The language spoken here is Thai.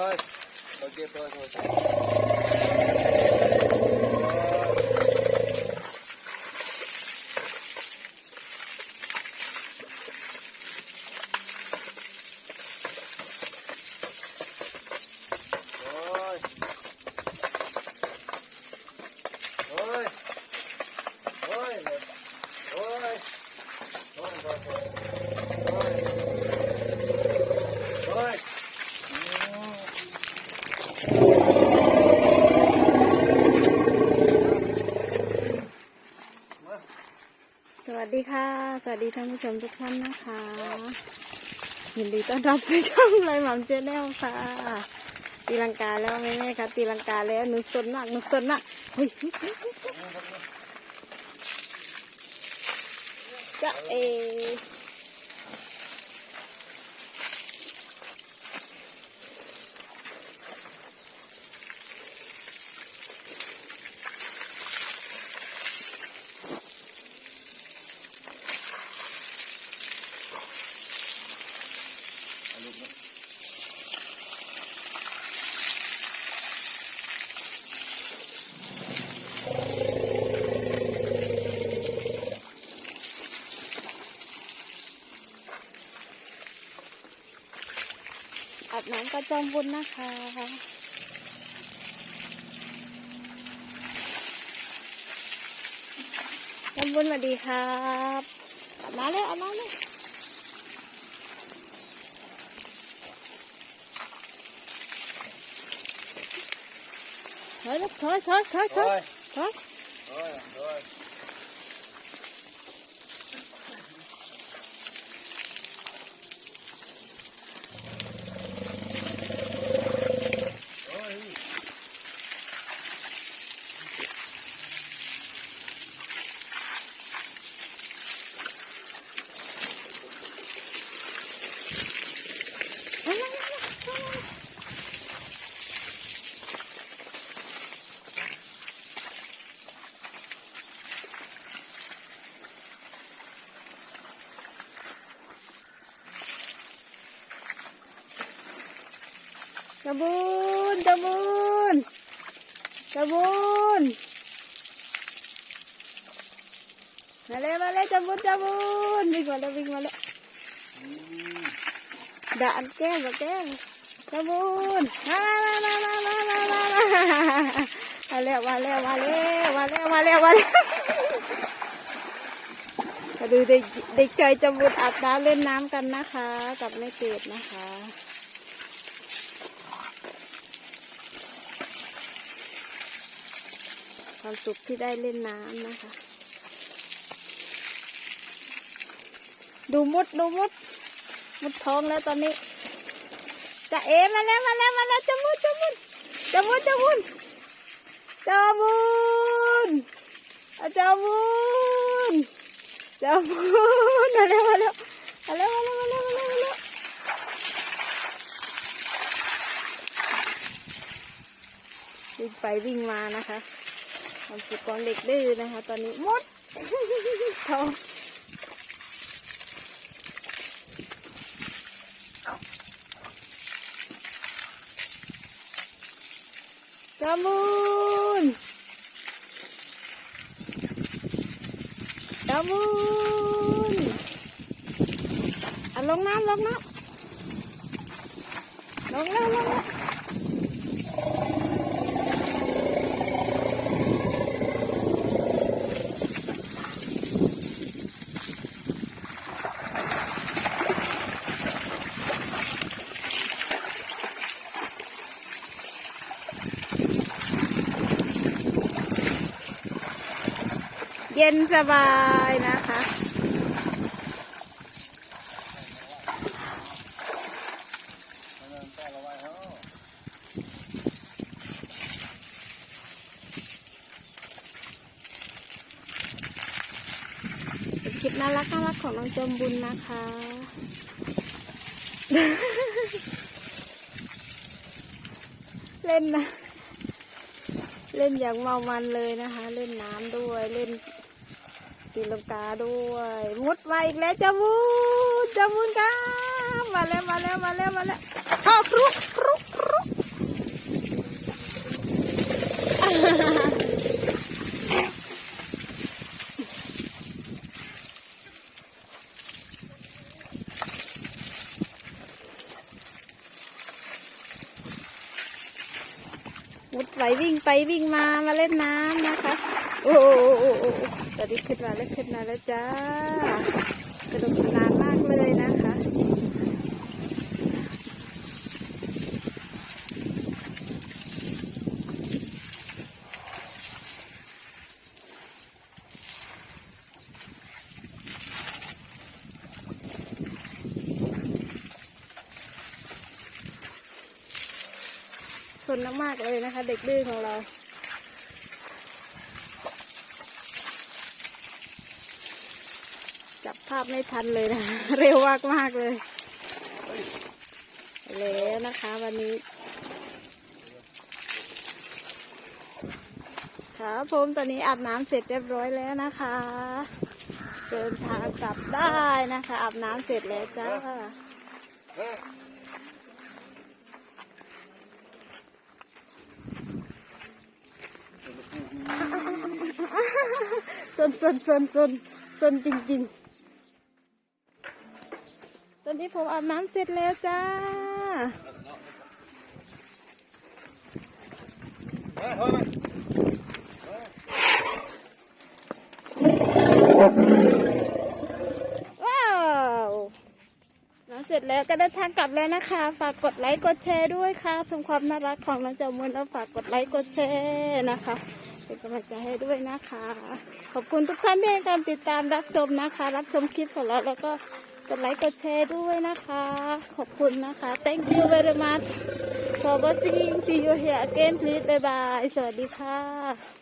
બસ. બધે તો สวัสดีท่านผู้ชมทุกท่านนะคะยินดีต้อนรับสู่ช่องไรหม่ำเจแนลค่ะ ตีลังกาแล้วแม่แม่ค่ะตีลังกาแล้วหนูสนมากหนูสนมากเฮ้ยเฮ้ยเฮ้ยเฮ้ยจะเอ น้ำกระจอมบุญนะคะ จอมบุญสวัสดีครับอาบน้ำเลยอาบน้ำเลยถอยลูกถอยถอยถอยถอย Rồi. ถอย Kabun, kabun, kabun. balik, malay, kabun, kabun. Bing malay, bing malay. มาตะบุญตะบุญตะบุญมาเลมาเลยตะบุญตะบุญวิ่งมาเลยวิ่งมาเลย Daan ke, bakal. Sabun. Ma ma ma ma ma ma ma ma. Wale wale wale wale wale wale. มาดูเด็กเด็กชายจำบุญอาบน้ำเล่นน้ำกันนะคะ กับแม่เกดนะคะความสุขที่ได้เล่นน้ำนะคะ ดูมุดดูมุด มุดท้องแล้วตอนนี้จะเอมาแล้วมาแล้วมาแล้วจะมุดจะมุดจะมุดจะมุดจะมุดจะมุดจะมุดมาแล้วมาแล้วมาแล้วมาแล้วมาแล้วมาแล้วมาแล้ววิ่งไปวิ่งมานะคะความสุขของเด็กดื้อนะคะ ตอนนี้มุดท้อง จามูนจามูนอะลงน้ำลงน้ำลงแล้วลงแล้ว เย็นสบายนะคะ คลิปน่ารักน่ารักของน้องจมบุญนะคะเล่นนะ เล่นอย่างเมามันเลยนะคะ เล่นน้ำด้วย เล่น ตีลูกกาด้วยมุดมาอีกแล้วจมูนจมูนกันมาแล้วมาแล้วมาแล้วมาแล้วข้าวครุกครุกครุกมุดไหววิ่งไปวิ่งมามาเล่นน้ำนะคะ โอ้โหตอนนี้ขึ้นมาแล้วขึ้นมาแล้วจ้ากระโดดนานมากเลยนะคะสนมากๆเลยนะคะ เด็กดื้อของเรา จับ ภาพไม่ทันเลยนะเร็วมากมากเลยแล้วนะคะวันนี้ ครับผมตอนนี้อาบน้ำเสร็จเรียบร้อยแล้วนะคะ เดินทางกลับได้นะคะอาบน้ำเสร็จแล้วจ้าเฮ้ยสนสนสนสนสนจริงๆ อนนี้ผมอาบน้ำเสร็จแล้วจ้าว้าวน้ำเสร็จแล้วก็เดินทางกลับแล้วนะคะ ฝากกดไลค์กดแชร์ด้วยค่ะ ชมความน่ารักของน้องจ้ามือแล้วฝากกดไลค์กดแชร์นะคะเป็นกำลังใจให้ด้วยนะคะ ขอบคุณทุกท่านที่ให้การติดตามรับชมนะคะ รับชมคลิปของเราแล้วก็ กดไลค์กดแชร์ด้วยนะคะ ขอบคุณนะคะ thank you very much for watching see you here again please bye bye สวัสดีค่ะ